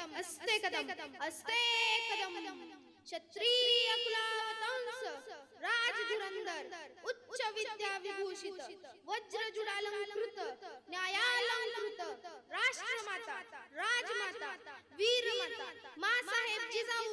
असते कदम असते कदम। क्षत्रिय कुलावतांस राजधुरंदर उच्च विद्या विभूषित वज्रजुडालंकृत न्यायालंकृत राष्ट्रमाता राजमाता वीरमाता मासाहेब जिजाऊ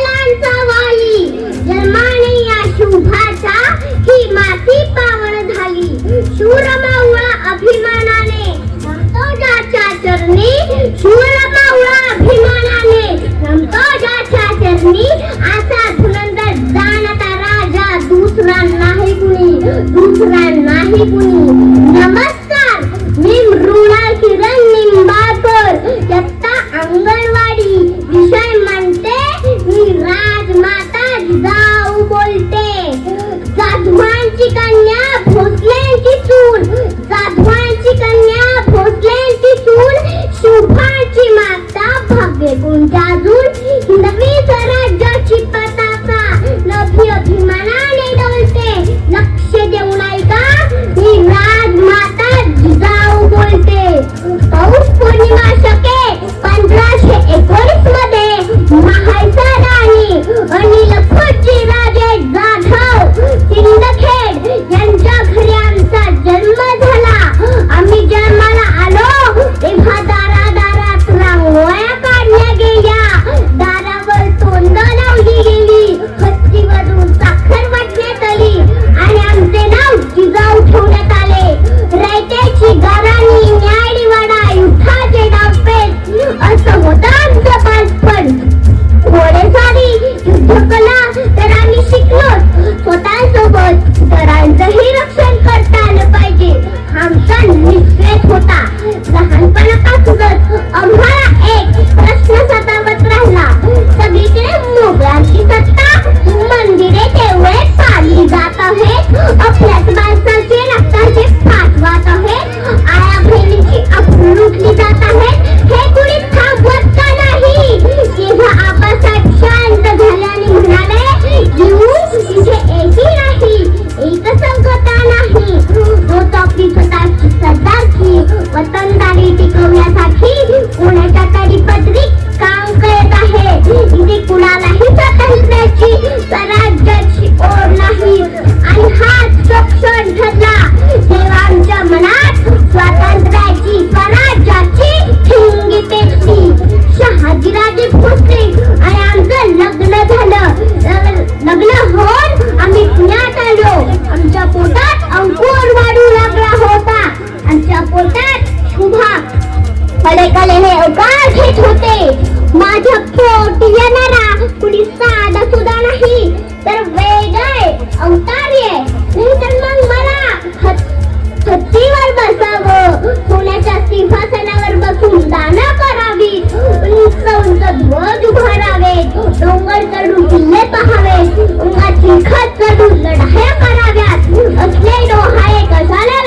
Dutran Mahipuni. Namaste. मुखात जर दुर्लढाया कराव्यात असले डोहाळे कशाला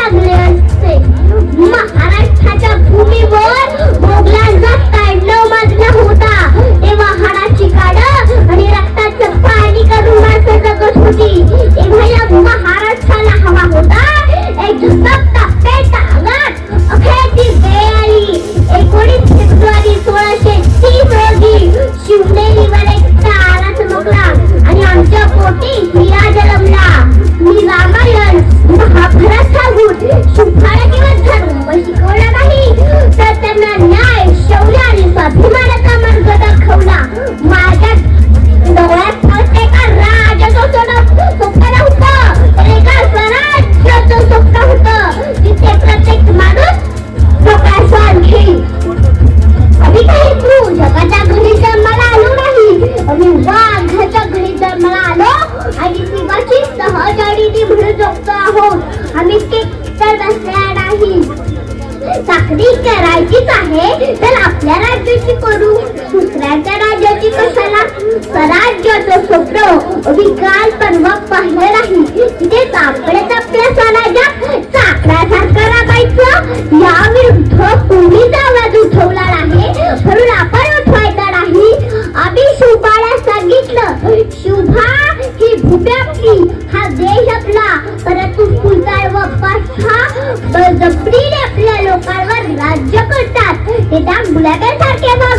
এটা ব্ল্যাক এন্ড ডার্ক এবং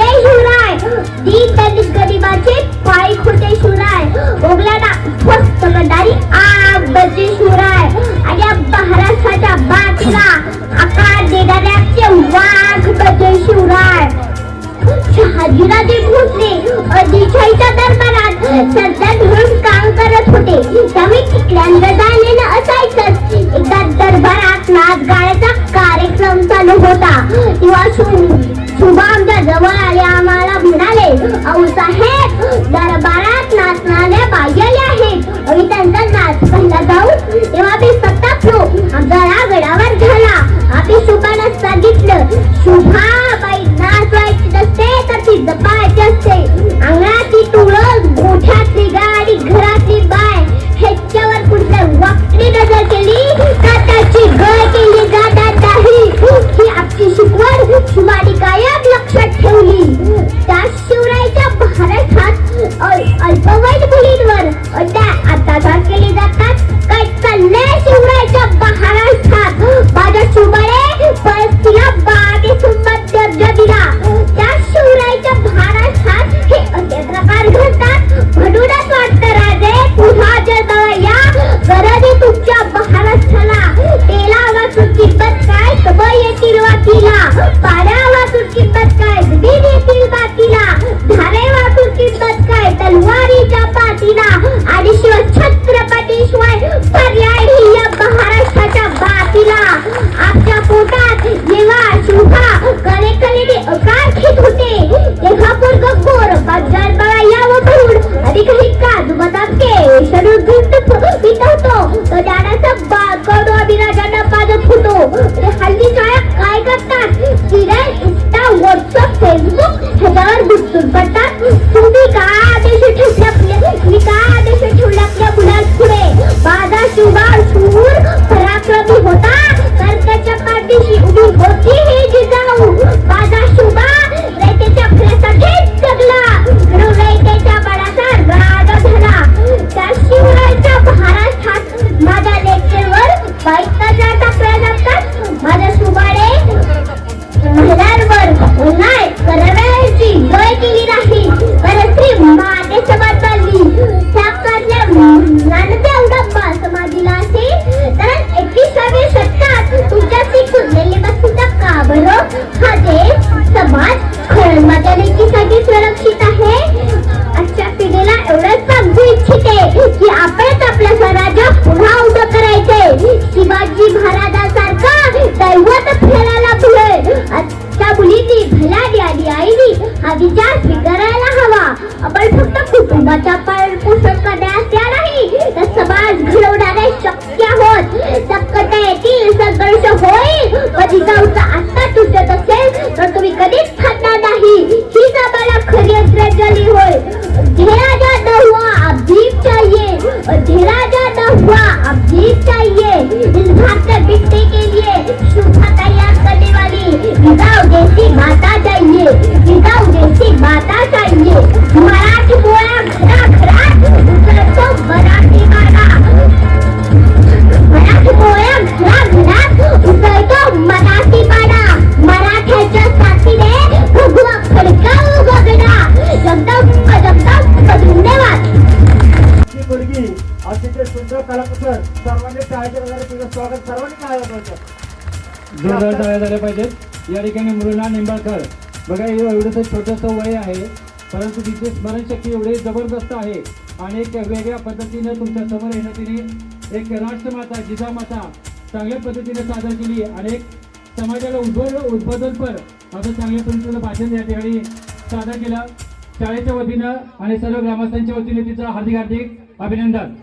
होते शिवराय दीन दलित गरिबाचे पाईक होते शिवराय ओगलाना फस्त गंडारी आग बजे शिवराय आणि महाराष्ट्राच्या बाजूला आकार देणाऱ्याचे वाघ बजे शिवराय शहाजीराजे भोसले अधिशाईच्या दरबारात सरदार म्हणून काम करत होते. त्यावेळी तिकड्यांना जाणलेलं असायचं. एकदा दरबारात नाच गाण्याचा कार्यक्रम चालू होता. किंवा तेव्हा Bye. प्रतिमा आणि शिवछत्रपती शिवाय पर्याय ही या महाराष्ट्राच्या बातीला. आपल्या पोटात जेव्हा शिवभा कलेकलेने अकार खेत होते. तेव्हा पोरग गोर बाजार बाळा या व अधिक ही काज मदाके शरीर झुंट पित होतो. तो जाण्याचा बाळकडो अभिराजांना पाजत होतो. ते हल्ली काय काय करतात? तिला इंस्टा व्हॉट्सअप फेसबुक ह्याच्यावर गुंतून embaixo, कळ बघा एवढंसं छोटंसं वय आहे परंतु तिची स्मरणशक्ती एवढी जबरदस्त आहे. आणि एक वेगळ्या पद्धतीनं तुमच्यासमोर येणं तिने एक राष्ट्रमाता जिजामाता चांगल्या पद्धतीने सादर केली आणि एक समाजाला उद्बोध उद्बोधनपर असं चांगल्या पद्धतीनं भाषण या ठिकाणी सादर केलं. शाळेच्या वतीनं आणि सर्व ग्रामस्थांच्या वतीने तिचं हार्दिक हार्दिक अभिनंदन.